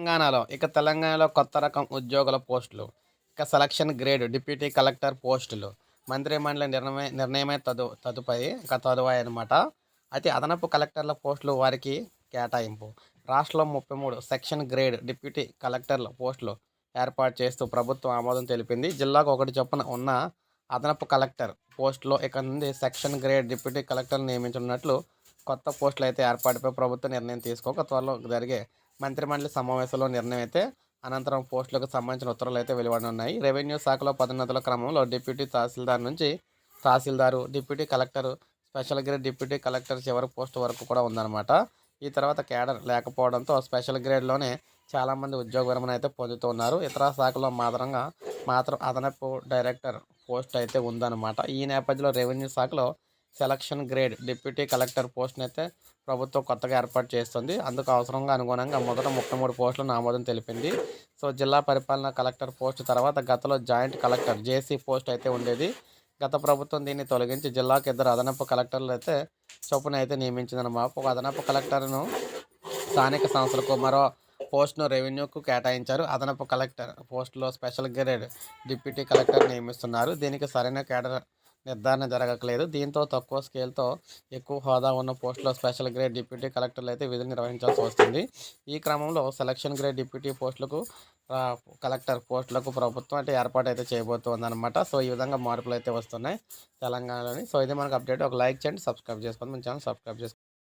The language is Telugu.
తెలంగాణలో ఇక తెలంగాణలో కొత్త రకం ఉద్యోగుల పోస్టులు ఇక సెలక్షన్ గ్రేడ్ డిప్యూటీ కలెక్టర్ పోస్టులు మంత్రి మండలి నిర్ణయ నిర్ణయమే తదు తదుపరి ఇక తదువాయి అనమాట అయితే అదనపు కలెక్టర్ల పోస్టులు వారికి కేటాయింపు. రాష్ట్రంలో ముప్పై మూడు సెక్షన్ గ్రేడ్ డిప్యూటీ కలెక్టర్ల పోస్టులు ఏర్పాటు చేస్తూ ప్రభుత్వం ఆమోదం తెలిపింది. జిల్లాకు ఒకటి చొప్పున ఉన్న అదనపు కలెక్టర్ పోస్టులో ఇక నుండి సెక్షన్ గ్రేడ్ డిప్యూటీ కలెక్టర్ నియమించనున్నట్లు కొత్త పోస్టులు అయితే ఏర్పాటుపై ప్రభుత్వం నిర్ణయం తీసుకోక త్వరలో జరిగే మంత్రిమండలి సమావేశంలో నిర్ణయం అయితే అనంతరం పోస్టులకు సంబంధించిన ఉత్తర్వులు అయితే వెలువడనున్నాయి. రెవెన్యూ శాఖలో పదోన్నతుల క్రమంలో డిప్యూటీ తహసీల్దార్ నుంచి tahsildar deputy collector special grade deputy collector చివరి పోస్ట్ వరకు కూడా ఉందన్నమాట. ఈ తర్వాత కేడర్ లేకపోవడంతో స్పెషల్ గ్రేడ్లోనే చాలామంది ఉద్యోగ విరమణ అయితే పొందుతున్నారు. ఇతర శాఖలో మాత్రంగా మాత్రం అదనపు డైరెక్టర్ పోస్ట్ అయితే ఉందన్నమాట. ఈ నేపథ్యంలో రెవెన్యూ శాఖలో సెలక్షన్ గ్రేడ్ డిప్యూటీ కలెక్టర్ పోస్ట్ని అయితే ప్రభుత్వం కొత్తగా ఏర్పాటు చేస్తుంది. అందుకు అవసరంగా అనుగుణంగా మొదట ముప్పై మూడు పోస్టులను ఆమోదం తెలిపింది. సో జిల్లా పరిపాలన కలెక్టర్ పోస్ట్ తర్వాత గతంలో జాయింట్ కలెక్టర్ జేసీ పోస్ట్ అయితే ఉండేది. గత ప్రభుత్వం దీన్ని తొలగించి జిల్లాకు ఇద్దరు అదనపు కలెక్టర్లు అయితే చొప్పున అయితే నియమించిందన్నమాట. ఒక అదనపు కలెక్టర్ను స్థానిక సంస్థలకు మరో పోస్ట్ను రెవెన్యూకు కేటాయించారు. అదనపు కలెక్టర్ పోస్టులో స్పెషల్ గ్రేడ్ డిప్యూటీ కలెక్టర్ నియమిస్తున్నారు. దీనికి సరైన కేడర్ నిర్ధారణ జరగట్లేదు. దీంతో తక్కువ స్కేల్తో ఎక్కువ హోదా ఉన్న పోస్టులో స్పెషల్ గ్రేడ్ డిప్యూటీ కలెక్టర్లు అయితే విధులు నిర్వహించాల్సి వస్తుంది. ఈ క్రమంలో సెలక్షన్ గ్రేడ్ డిప్యూటీ పోస్టులకు కలెక్టర్ పోస్టులకు ప్రభుత్వం అంటే ఏర్పాటు అయితే చేయబోతుంది అనమాట సో ఈ విధంగా మార్పులు అయితే వస్తున్నాయి తెలంగాణలోని. సో ఇది మనకు అప్డేట్. ఒక లైక్ చేయండి సబ్స్క్రైబ్ చేసుకోండి. మన ఛానల్ సబ్స్క్రైబ్ చేసుకోండి.